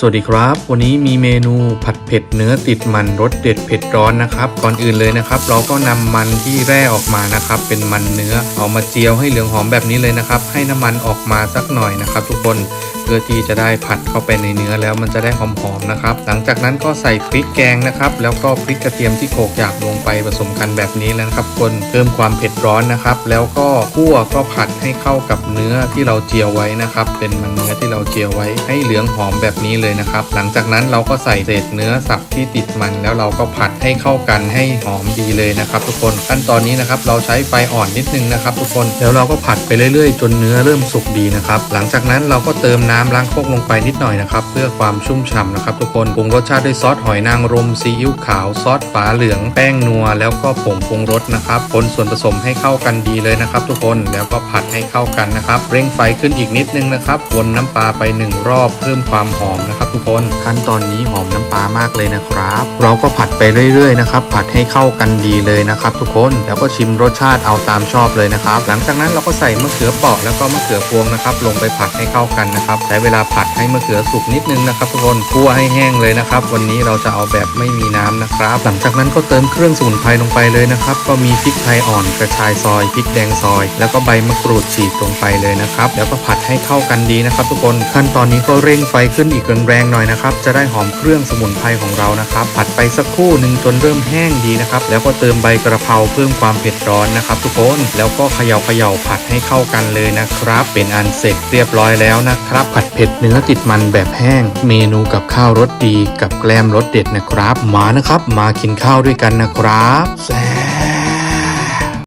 สวัสดีครับ วันนี้มีเมนูผัดเผ็ดเนื้อติดมันรสเด็ดเผ็ดร้อนนะครับก่อนอื่นเลยนะครับ เราก็นำมันที่แร่ออกมานะครับ เป็นมันเนื้อเอามาเจียวให้เหลืองหอมแบบนี้เลยนะครับ ให้น้ำมันออกมาสักหน่อยนะครับ ทุกคน พื่อที่จะได้ผัดเข้าไปในเนื้อแล้วมันจะได้หอมๆนะครับ หลังจากนั้นก็ใส่พริกแกงนะครับ แล้วก็พริกกระเทียมที่โขกหยาบลงไปผสมกันแบบนี้แล้วนะครับคนเพิ่มความเผ็ดร้อนนะครับ แล้วก็คั่วก็ผัดให้เข้ากับเนื้อที่เราเจียวไว้นะครับ เป็นมันเนื้อที่เราเจียวไว้ให้เหลืองหอมแบบนี้เลยนะครับ หลังจากนั้นเราก็ใส่เศษเนื้อสับที่ติดมัน แล้วเราก็ผัดให้เข้ากันให้หอมดีเลยนะครับ ทุกคนขั้นตอนนี้นะครับเราใช้ไฟอ่อนนิดนึงนะครับ ทุกคนแล้วเราก็ผัดไปเรื่อยๆ จนเนื้อเริ่มสุกดีนะครับ หลังจากนั้นเราก็เติมน้ำล้างโคกลงไปนิดหน่อยนะครับ เพื่อความชุ่มฉ่ำนะครับ ทุกคนปรุงรสชาติด้วยซอสหอยนางรมซีอิ๊วขาวซอสฝาเหลืองแป้งนัว แล้วก็ผงปรุงรสนะครับคนส่วนผสมให้เข้ากันดีเลยนะครับ ทุกคนแล้วก็ผัดให้เข้ากันนะครับ เร่งไฟขึ้นอีกนิดนึงนะครับวนน้ำปลาไปหนึ่งรอบเพิ่มความหอมนะครับ ทุกคนขั้นตอนนี้หอมน้ำปลามากเลยนะครับ เราก็ผัดไปเรื่อยๆนะครับผัดให้เข้ากันดีเลยนะครับ ทุกคนแล้วก็ชิมรสชาติเอาตามชอบเลยนะครับ หลังจากนั้นเราก็ใส่มะเขือเปราะแล้วก็มะเขือพวงนะครับ ลงไปผัดให้เข้ากันนะครับใช้เวลาผัดให้มะเขือสุกนิดนึงนะครับทุกคนคั่วให้แห้งเลยนะครับ วันนี้เราจะเอาแบบไม่มีน้ำนะครับ หลังจากนั้นก็เติมเครื่องสมุนไพรลงไปเลยนะครับ ก็มีพริกไทยอ่อนกระชายซอยพริกแดงซอย แล้วก็ใบมะกรูดฉีกลงไปเลยนะครับ แล้วก็ผัดให้เข้ากันดีนะครับ ทุกคนขั้นตอนนี้ก็เร่งไฟขึ้นอีกแรงๆหน่อยนะครับ จะได้หอมเครื่องสมุนไพรของเรานะครับ ผัดไปสักครู่หนึ่งจนเริ่มแห้งดีนะครับ แล้วก็เติมใบกระเพราเพิ่มความเผ็ดร้อนนะครับ ทุกคนแล้วก็เขย่าเขย่าผัดให้เข้ากันเลยนะครับ เป็นอันเสร็จเรียบร้อยแล้วนะครับผัดเผ็ดเนื้อติดมันแบบแห้ง เมนูกับข้าวรสดีกับแกล้มรสเด็ดนะครับ มานะครับ มากินข้าวด้วยกันนะครับแซ่